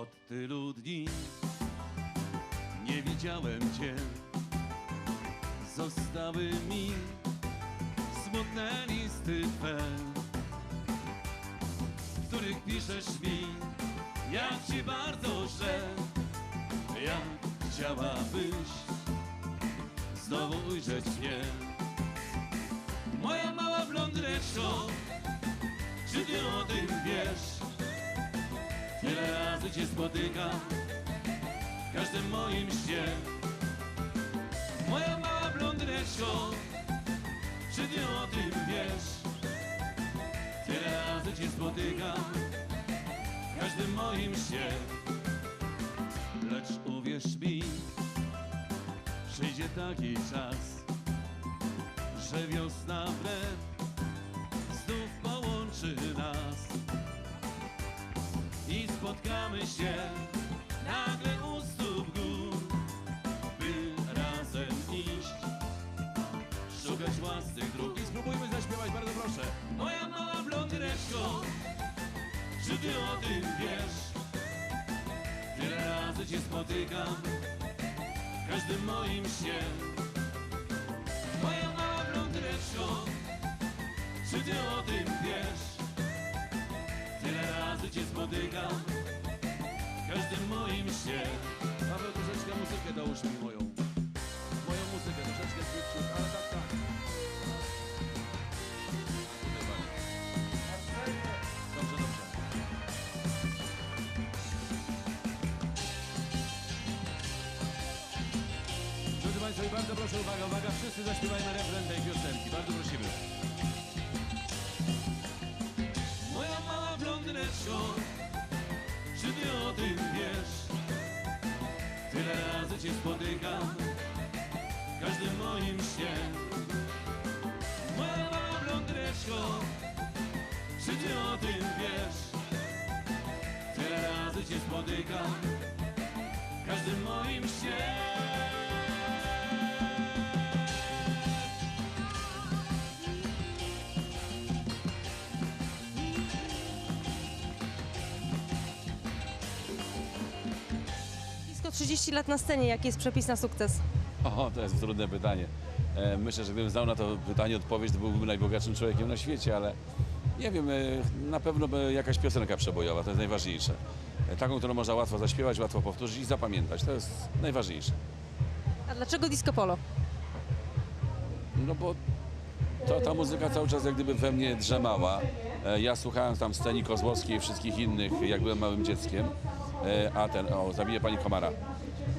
Od tylu dni nie widziałem cię. Zostały mi smutne listy twe, w których piszesz mi, jak ci bardzo źle, jak chciałabyś znowu ujrzeć mnie. Moja mała blondyneczko, czy ty o tym wiesz? Cię spotykam w każdym moim śnie. Moja mała blondyneczko, czy ty o tym wiesz? Tyle razy cię spotykam w każdym moim śnie. Lecz uwierz mi, przyjdzie taki czas, że wiosna wnet znów połączy nas spotkamy się nagle u stóp gór, by razem iść, szukać własnych dróg. I spróbujmy zaśpiewać, bardzo proszę. Moja mała blondyneczko, czy ty o tym wiesz? Tyle razy cię spotykam w każdym moim śnie. Moja mała blondyneczko, czy ty o tym wiesz? Razy cię spotykam w każdym moim śnie. Paweł, troszeczkę muzykę dołóż mi moją. Moją muzykę, troszeczkę zbyt ale tak, tak. Dobrze, dobrze. Drodzy Państwo, bardzo proszę, uwaga, uwaga, wszyscy zaśpiewajmy refren tej piosenki, bardzo prosimy. Blondyneczko, czy ty o tym wiesz? Tyle razy cię spotykam w każdym moim śnie. Moja mała blondyneczko, czy ty o tym wiesz? Tyle razy cię spotykam w każdym moim śnie. Blisko 30 lat na scenie, jaki jest przepis na sukces? O, to jest trudne pytanie. E, Myślę, że gdybym znał na to pytanie odpowiedź, to byłbym najbogatszym człowiekiem na świecie, ale nie wiem, e, na pewno by jakaś piosenka przebojowa, to jest najważniejsze. E, Taką, którą można łatwo zaśpiewać, łatwo powtórzyć i zapamiętać, to jest najważniejsze. A dlaczego disco polo? No bo to, ta muzyka cały czas jak gdyby we mnie drzemała. E, Ja słuchałem tam sceni Kozłowskiej i wszystkich innych, jak byłem małym dzieckiem. E, A ten, o, zabije pani Komara.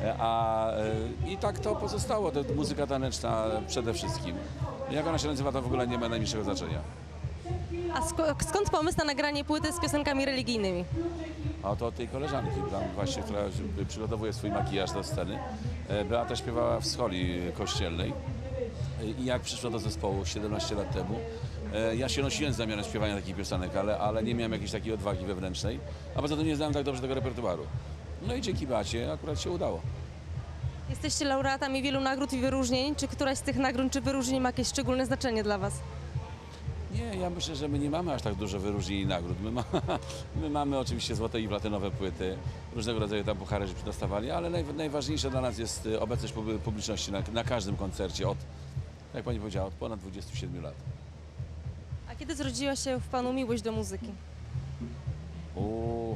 E, A, e, I tak to pozostało, to muzyka taneczna przede wszystkim. Jak ona się nazywa, to w ogóle nie ma najmniejszego znaczenia. A sk- skąd pomysł na nagranie płyty z piosenkami religijnymi? A to od tej koleżanki, tam właśnie, która przygotowuje swój makijaż do sceny. Beata śpiewała w scholi kościelnej i jak przyszła do zespołu 17 lat temu, e, ja się nosiłem z zamiarem śpiewania takich piosenek, ale, ale nie miałem jakiejś takiej odwagi wewnętrznej, a poza tym nie znałem tak dobrze tego repertuaru. No i dzięki Beacie akurat się udało. Jesteście laureatami wielu nagród i wyróżnień. Czy któraś z tych nagród czy wyróżnień ma jakieś szczególne znaczenie dla Was? Nie, ja myślę, że my nie mamy aż tak dużo wyróżnień i nagród. My, ma, my mamy oczywiście złote i platynowe płyty, różnego rodzaju tam puchary, żeśmy dostawali, ale naj, najważniejsze dla nas jest y, obecność pub- publiczności na, na każdym koncercie od, jak pani powiedziała, od ponad 27 lat. A kiedy zrodziła się w Panu miłość do muzyki? U,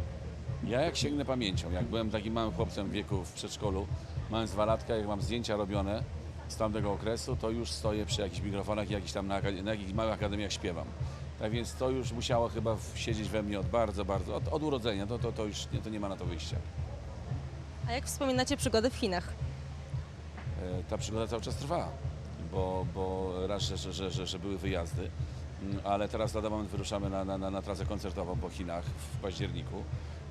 ja jak sięgnę pamięcią, jak byłem takim małym chłopcem w wieku w przedszkolu, mając dwa latka, jak mam zdjęcia robione z tamtego okresu, to już stoję przy jakichś mikrofonach i jakichś tam na, na jakichś małych akademiach śpiewam. Tak więc to już musiało chyba siedzieć we mnie od bardzo, bardzo, od, od urodzenia, to, to, to już nie, to nie ma na to wyjścia. A jak wspominacie przygody w Chinach? E, ta przygoda cały czas trwa, bo, bo raz, że, że, że, że, były wyjazdy, mm, ale teraz lada moment wyruszamy na, na, na, na trasę koncertową po Chinach w październiku.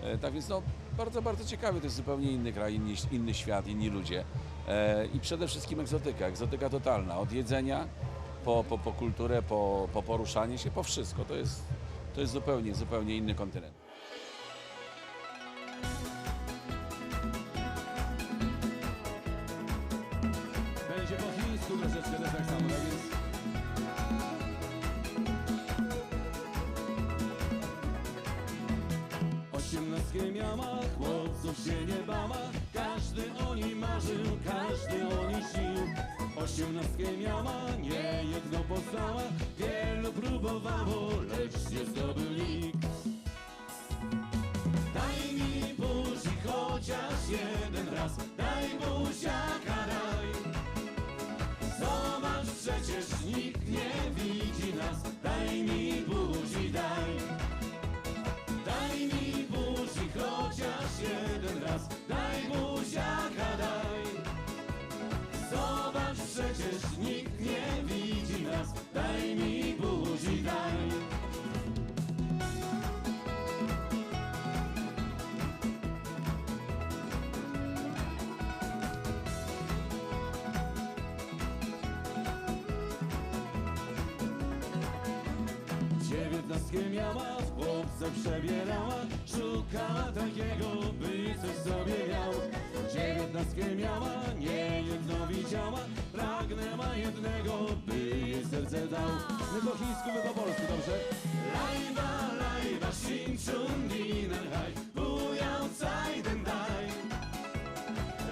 E, Tak więc no, bardzo, bardzo ciekawy, to jest zupełnie inny kraj, inny, inny świat, inni ludzie. E, i przede wszystkim egzotyka, egzotyka totalna, od jedzenia po, po, po kulturę, po, po poruszanie się, po wszystko, to jest, to jest zupełnie, zupełnie inny kontynent. Każdy o niej śnił Osiemnastkę miała, nie jedno poznała. Wielu próbowało, lecz nie zdobył nikt. Daj mi buzi chociaż jeden raz. Daj buziaka, daj. Zobacz, przecież nikt nie widzi nas. Daj mi buzi, daj. Daj mi buzi chociaż jeden raz chłopce przebierała Szukała takiego, by coś sobie miał Dziewiętnastkę miała, nie jedno widziała Pragnęła jednego, by jej serce dał. My po chińsku, my po polsku, dobrze? Lajba, lajba, xin chun dinen hai Bujał cajden daj.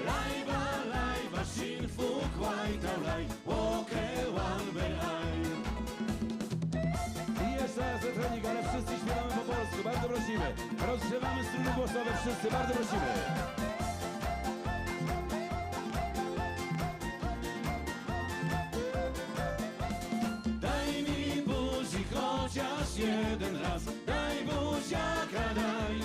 Lajba, lajba, xin fu kwaj tau laj Łoke wan Struny głosowe wszyscy, bardzo prosimy. Daj mi buzi chociaż jeden raz, daj buziaka, daj.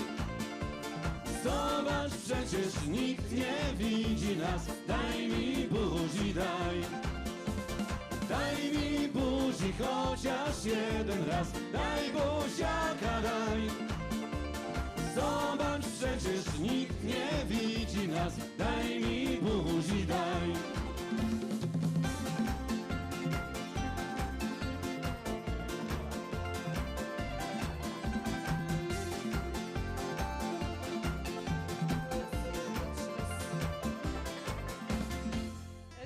Zobacz, przecież nikt nie widzi nas, daj mi buzi, daj. Daj mi buzi chociaż jeden raz Daj buziaka, daj przecież nikt nie widzi nas Daj mi buzi, daj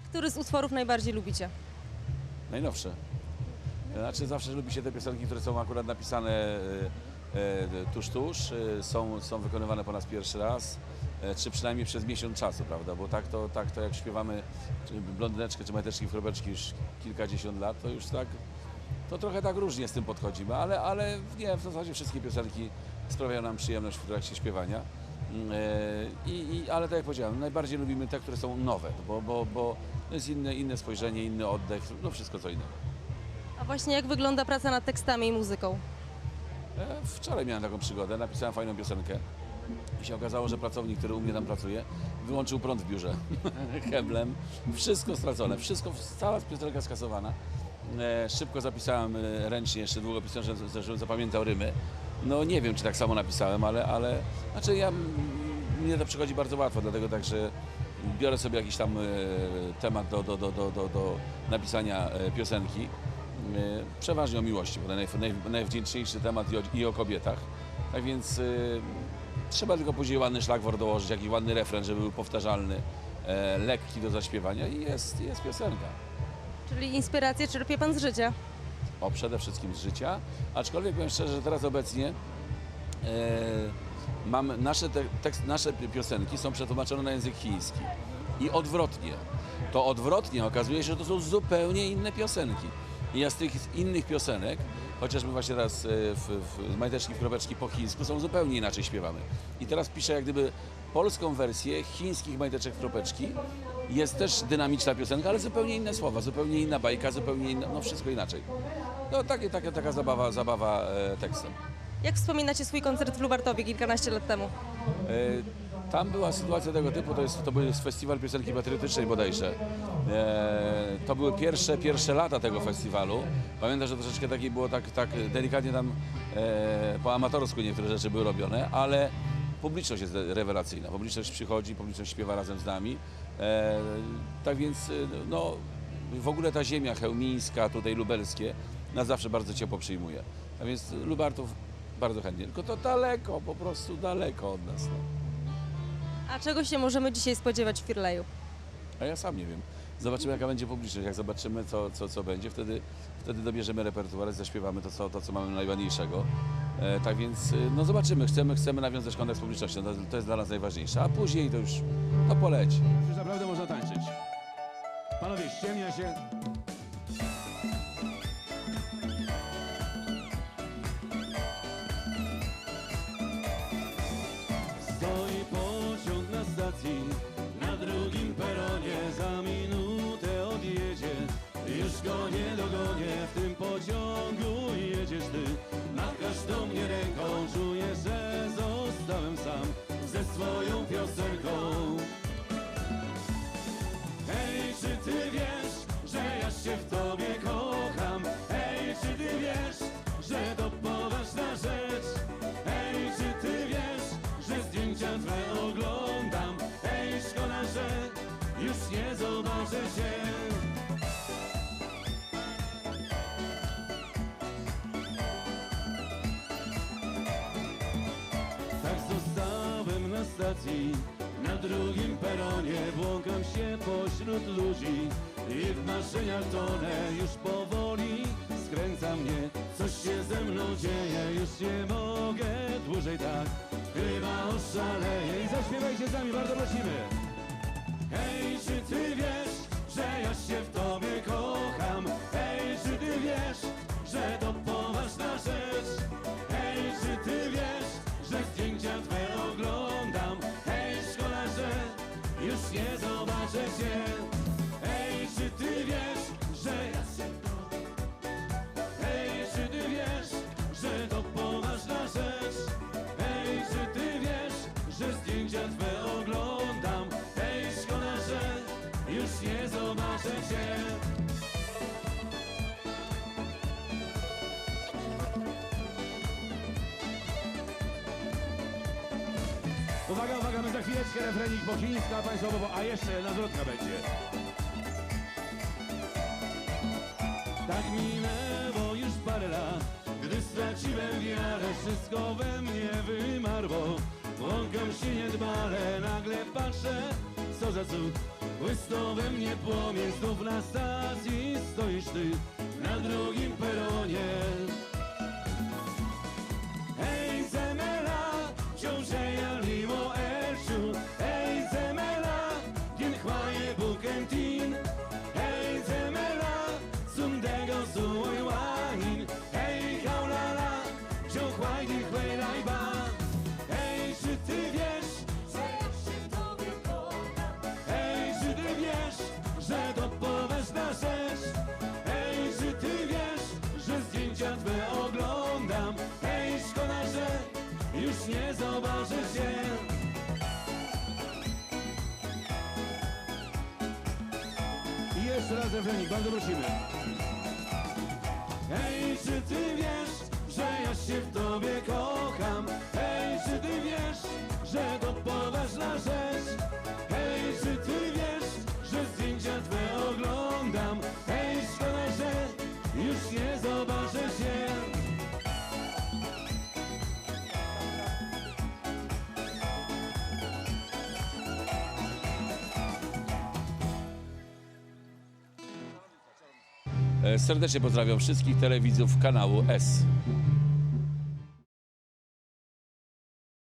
Który z utworów najbardziej lubicie? Najnowsze. Znaczy zawsze lubi się te piosenki, które są akurat napisane e, tuż, tuż, e, są, są wykonywane po raz pierwszy raz, e, czy przynajmniej przez miesiąc czasu, prawda? Bo tak to, tak to jak śpiewamy blondyneczkę czy majteczki w kropeczki już kilkadziesiąt lat, to już tak, to trochę tak różnie z tym podchodzimy, ale, ale nie, w zasadzie wszystkie piosenki sprawiają nam przyjemność w trakcie śpiewania. Mm, e, I, i, ale tak jak powiedziałem, najbardziej lubimy te, które są nowe, bo, bo, bo jest inne, inne spojrzenie, inny oddech, no wszystko co innego. A właśnie jak wygląda praca nad tekstami i muzyką? E, Wczoraj miałem taką przygodę, napisałem fajną piosenkę i się okazało, że pracownik, który u mnie tam pracuje, wyłączył prąd w biurze heblem. Wszystko stracone, wszystko, cała piosenka skasowana. E, Szybko zapisałem e, ręcznie, jeszcze długopisem, że- żebym zapamiętał rymy. No nie wiem, czy tak samo napisałem, ale, ale znaczy ja, mnie to przychodzi bardzo łatwo, dlatego także biorę sobie jakiś tam temat do, do, do, do, do, do napisania piosenki. E, Przeważnie o miłości, bo to naj, naj, najwdzięczniejszy temat i o, i o kobietach. Tak więc e, trzeba tylko później ładny szlagwort dołożyć, jakiś ładny refren, żeby był powtarzalny, e, lekki do zaśpiewania i jest, jest piosenka. Czyli inspirację czerpie pan z życia. O, przede wszystkim z życia, aczkolwiek powiem szczerze, że teraz obecnie e, mam, nasze, te, tekst, nasze piosenki są przetłumaczone na język chiński i odwrotnie. To odwrotnie okazuje się, że to są zupełnie inne piosenki. I ja z tych innych piosenek, chociażby właśnie teraz e, w, w Majteczki w kropeczki po chińsku, są zupełnie inaczej śpiewamy. I teraz piszę jak gdyby polską wersję chińskich Majteczek kropeczki. Jest też dynamiczna piosenka, ale zupełnie inne słowa, zupełnie inna bajka, zupełnie inna, no wszystko inaczej. No takie, takie, taka zabawa, zabawa e, tekstem. Jak wspominacie swój koncert w Lubartowie kilkanaście lat temu? E, Tam była sytuacja tego typu, to jest, to był festiwal piosenki patriotycznej bodajże. E, to były pierwsze, pierwsze lata tego festiwalu. Pamiętam, że troszeczkę takiej było tak, tak delikatnie tam e, po amatorsku niektóre rzeczy były robione, ale publiczność jest rewelacyjna. Publiczność przychodzi, publiczność śpiewa razem z nami. E, tak więc e, no, w ogóle ta ziemia chełmińska, tutaj lubelskie, nas zawsze bardzo ciepło przyjmuje. A więc Lubartów bardzo chętnie, tylko to daleko, po prostu daleko od nas. No. A czego się możemy dzisiaj spodziewać w Firleju? A ja sam nie wiem. Zobaczymy, jaka będzie publiczność. Jak zobaczymy, co, co, co będzie, wtedy, wtedy dobierzemy repertuar, zaśpiewamy to, co, to, co mamy najładniejszego. E, tak więc, e, no zobaczymy, chcemy, chcemy nawiązać kontakt z publicznością, to, to jest dla nas najważniejsze, a później to już, to poleci. Już naprawdę można tańczyć. Panowie, ściemnia się. Stacji, na drugim peronie Błąkam się pośród ludzi i w marzeniach tonę Już powoli. Skręca mnie, coś się ze mną dzieje Już nie mogę dłużej tak, chyba oszaleję I zaśpiewajcie z nami, bardzo prosimy. Hej, czy ty wiesz, że ja się w Uwaga, uwaga, my za chwileczkę refrenik po chińsku, a państwo, bo, a jeszcze na zwrotka będzie. Tak minęło już parę lat, gdy straciłem wiarę, wszystko we mnie wymarło. Łąkam się niedbale, nagle patrzę, co za cud. Błysnął we mnie płomień, znów na stacji stoisz ty, na drugim peronie. Raz refrenik, bardzo prosimy. Hej, czy ty wiesz, że ja się w tobie kocham? Hej, czy ty wiesz, że to poważna rzecz? Hej, czy ty Serdecznie pozdrawiam wszystkich telewidzów kanału S.